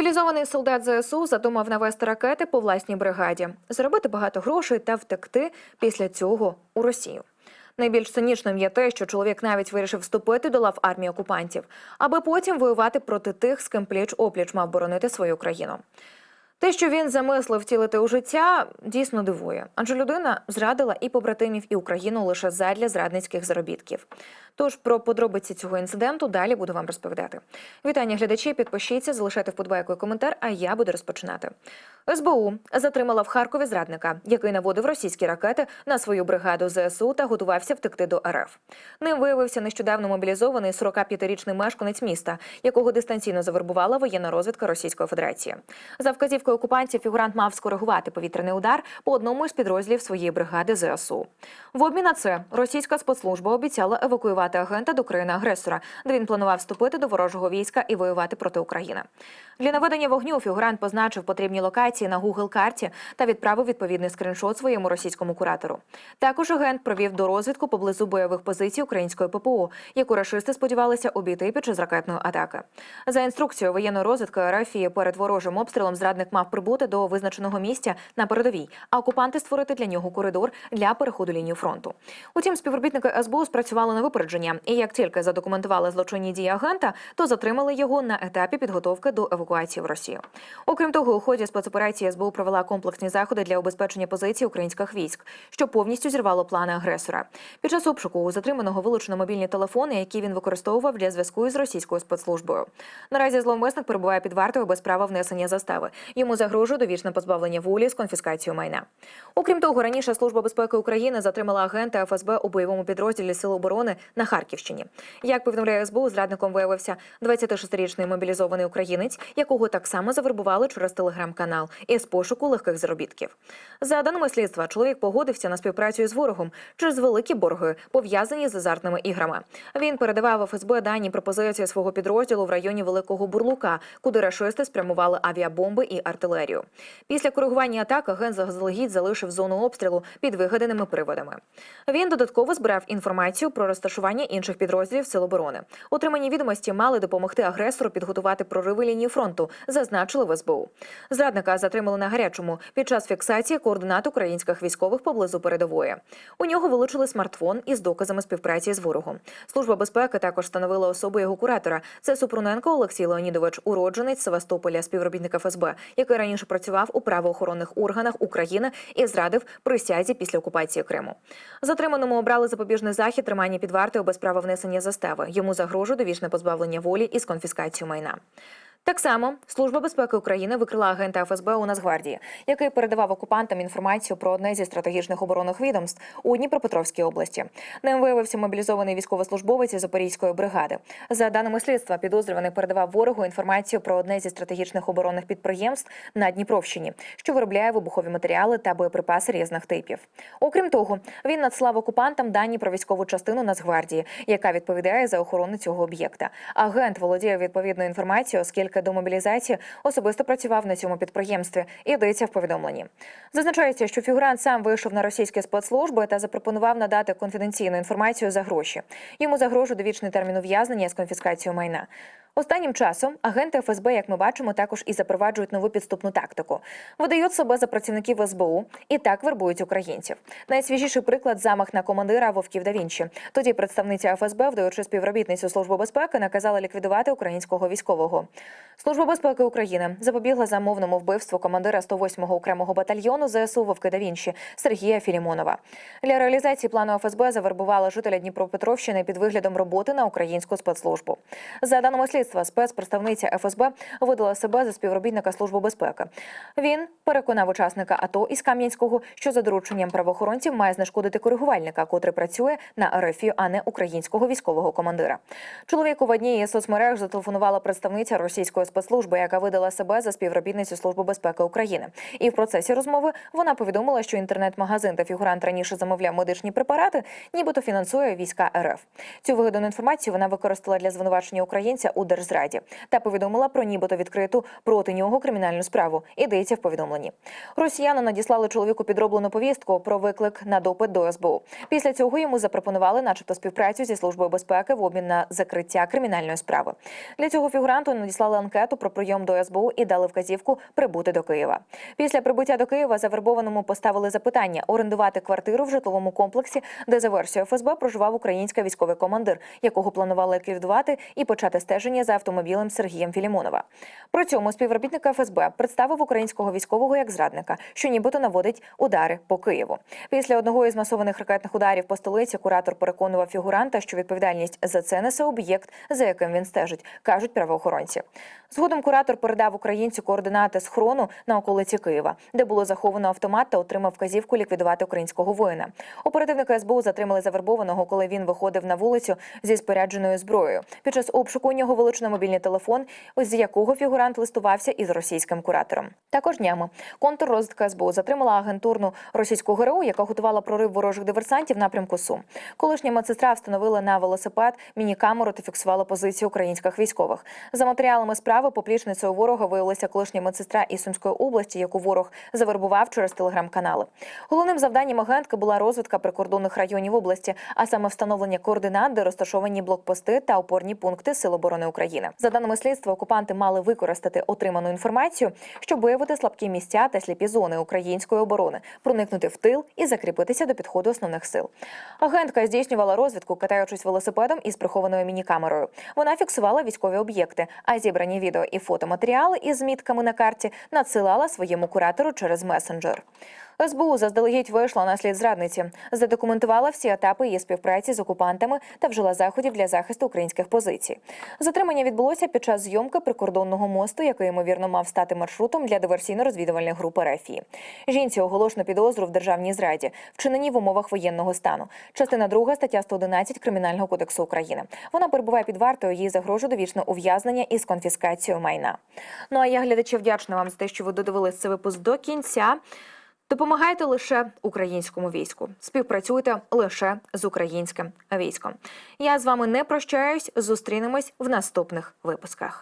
Мобілізований солдат ЗСУ задумав навести ракети по власній бригаді, заробити багато грошей та втекти після цього у Росію. Найбільш цинічним є те, що чоловік навіть вирішив вступити до лав армії окупантів, аби потім воювати проти тих, з ким пліч опліч мав боронити свою країну. Те, що він замислив втілити у життя, дійсно дивує, адже людина зрадила і побратимів, і Україну лише задля зрадницьких заробітків. Тож про подробиці цього інциденту далі буду вам розповідати. Вітання глядачі, підпишіться, залишайте вподобайку і коментар. А я буду розпочинати. СБУ затримала в Харкові зрадника, який наводив російські ракети на свою бригаду ЗСУ та готувався втекти до РФ. Ним виявився нещодавно мобілізований 45-річний мешканець міста, якого дистанційно завербувала воєнна розвідка Російської Федерації. За вказівкою окупантів фігурант мав скоригувати повітряний удар по одному із підрозділів своєї бригади ЗСУ. В обмін на це російська спецслужба обіцяла евакуювати агента до країни-агресора, де він планував вступити до ворожого війська і воювати проти України. Для наведення вогню фігурант позначив потрібні локації на Google карті та відправив відповідний скріншот своєму російському куратору. Також агент провів до розвідку поблизу бойових позицій української ППО, яку рашисти сподівалися обійти під час ракетної атаки. За інструкцією воєнної розвідки РФ і перед ворожим обстрілом зрадник мав прибути до визначеного місця на передовій, а окупанти створити для нього коридор для переходу лінії фронту. Утім, співробітники СБУ спрацювали на випередження, і як тільки задокументували злочинні дії агента, то затримали його на етапі підготовки до евакуації в Росію. Окрім того, у ході спецоперації СБУ провела комплексні заходи для убезпечення позицій українських військ, що повністю зірвало плани агресора. Під час обшуку у затриманого вилучено мобільні телефони, які він використовував для зв'язку із російською спецслужбою. Наразі зловмисник перебуває під вартою без права внесення застави. Йому загрожує довічне позбавлення волі з конфіскацією майна. Окрім того, раніше служба безпеки України затримала агента ФСБ у бойовому підрозділі Сил оборони на Харківщині. Як повідомляє СБУ, зрадником виявився 26-річний мобілізований українець, якого так само завербували через телеграм-канал із пошуку легких заробітків. За даними слідства, чоловік погодився на співпрацю з ворогом через великі борги, пов'язані з азартними іграми. Він передавав ФСБ дані пропозиції свого підрозділу в районі Великого Бурлука, куди рашисти спрямували авіабомби і артилерію. Після коригування атак агент заздалегідь залишив зону обстрілу під вигаданими приводами. Він додатково збирав інформацію про розташування інших підрозділів Сил оборони. Отримані відомості мали допомогти агресору підготувати прориви лінії фронту, зазначили в СБУ. Зрадника затримали на гарячому під час фіксації координат українських військових поблизу передової. У нього вилучили смартфон із доказами співпраці з ворогом. Служба безпеки також встановила особу його куратора. Це Супруненко Олексій Леонідович, уродженець Севастополя, співробітник ФСБ, який раніше працював у правоохоронних органах України і зрадив присязі після окупації Криму. Затриманому обрали запобіжний захід тримання під вартою без права внесення застави. Йому загрожує довічне позбавлення волі із конфіскацією майна. Так само Служба безпеки України викрила агента ФСБ у Нацгвардії, який передавав окупантам інформацію про одне зі стратегічних оборонних відомств у Дніпропетровській області. Ним виявився мобілізований військовослужбовець із Запорізької бригади. За даними слідства, підозрюваний передавав ворогу інформацію про одне зі стратегічних оборонних підприємств на Дніпровщині, що виробляє вибухові матеріали та боєприпаси різних типів. Окрім того, він надслав окупантам дані про військову частину Нацгвардії, яка відповідає за охорону цього об'єкта. Агент володіє відповідною інформацією, оскільки до мобілізації особисто працював на цьому підприємстві. Йдеться в повідомленні. Зазначається, що фігурант сам вийшов на російські спецслужби та запропонував надати конфіденційну інформацію за гроші. Йому загрожує довічний термін ув'язнення з конфіскацією майна. Останнім часом агенти ФСБ, як ми бачимо, також і запроваджують нову підступну тактику. Видають себе за працівників СБУ і так вербують українців. Найсвіжіший приклад замах на командира Вовків да Вінчі. Тоді представниця ФСБ, вдаючи співробітницю служби безпеки, наказала ліквідувати українського військового. Служба безпеки України запобігла замовному вбивству командира 108-го окремого батальйону ЗСУ Вовки да Вінчі Сергія Філімонова. Для реалізації плану ФСБ завербувала жителя Дніпропетровщини під виглядом роботи на українську спецслужбу. За даними слідства, спецпредставниця ФСБ видала себе за співробітника служби безпеки. Він переконав учасника АТО із Кам'янського, що за дорученням правоохоронців має знешкодити коригувальника, котрий працює на РФ, а не українського військового командира. Чоловіку в одній із соцмереж зателефонувала представниця російської спецслужби, яка видала себе за співробітницю служби безпеки України. І в процесі розмови вона повідомила, що інтернет-магазин та фігурант раніше замовляв медичні препарати, нібито фінансує війська РФ. Цю вигадану інформацію вона використала для звинувачення українця у державі держзраді та повідомила про нібито відкриту проти нього кримінальну справу. Ідеться в повідомленні. Росіяни надіслали чоловіку підроблену повістку про виклик на допит до СБУ. Після цього йому запропонували, начебто, співпрацю зі службою безпеки в обмін на закриття кримінальної справи. Для цього фігуранту надіслали анкету про прийом до СБУ і дали вказівку прибути до Києва. Після прибуття до Києва завербованому поставили запитання орендувати квартиру в житловому комплексі, де за версією ФСБ проживав український військовий командир, якого планували ліквідувати і почати стеження за автомобілем Сергієм Філімонова. При цьому співробітник ФСБ представив українського військового як зрадника, що нібито наводить удари по Києву. Після одного із масованих ракетних ударів по столиці куратор переконував фігуранта, що відповідальність за це несе об'єкт, за яким він стежить, кажуть правоохоронці. Згодом куратор передав українцю координати схрону на околиці Києва, де було заховано автомат та отримав вказівку ліквідувати українського воїна. Оперативники СБУ затримали завербованого, коли він виходив на вулицю зі спорядженою зброєю. Під час обшуку у нього вилучено мобільний телефон, з якого фігурант листувався із російським куратором. Також днями контррозвідка СБУ затримала агентурну російську ГРУ, яка готувала прорив ворожих диверсантів напрямку Сум. Колишня медсестра встановила на велосипед міні-камеру та фіксувала позицію українських військових. За матеріалами справи поплічницею ворога виявилася колишня медсестра із Сумської області, яку ворог завербував через телеграм-канали. Головним завданням агентки була розвідка прикордонних районів області, а саме встановлення координат, де розташовані блокпости та опорні пункти Сил оборони України. За даними слідства, окупанти мали використати отриману інформацію, щоб виявити слабкі місця та сліпі зони української оборони, проникнути в тил і закріпитися до підходу основних сил. Агентка здійснювала розвідку, катаючись велосипедом із прихованою мінікамерою. Вона фіксувала військові об'єкти, а зібрані відео і фотоматеріали із змітками на карті надсилала своєму куратору через месенджер. СБУ заздалегідь вийшла на слід зрадниці, задокументувала всі етапи її співпраці з окупантами та вжила заходів для захисту українських позицій. Затримання відбулося під час зйомки прикордонного мосту, який ймовірно мав стати маршрутом для диверсійно-розвідувальних груп РФІ. Жінці оголошено підозру в державній зраді, вчиненій в умовах воєнного стану. Частина 2 стаття 111 Кримінального кодексу України. Вона перебуває під вартою. Їй загрожує довічне ув'язнення із конфіскацією майна. Ну а я глядачі вдячна вам за те, що ви додивились цей випуск до кінця. Допомагайте лише українському війську, співпрацюйте лише з українським військом. Я з вами не прощаюсь. Зустрінемось в наступних випусках.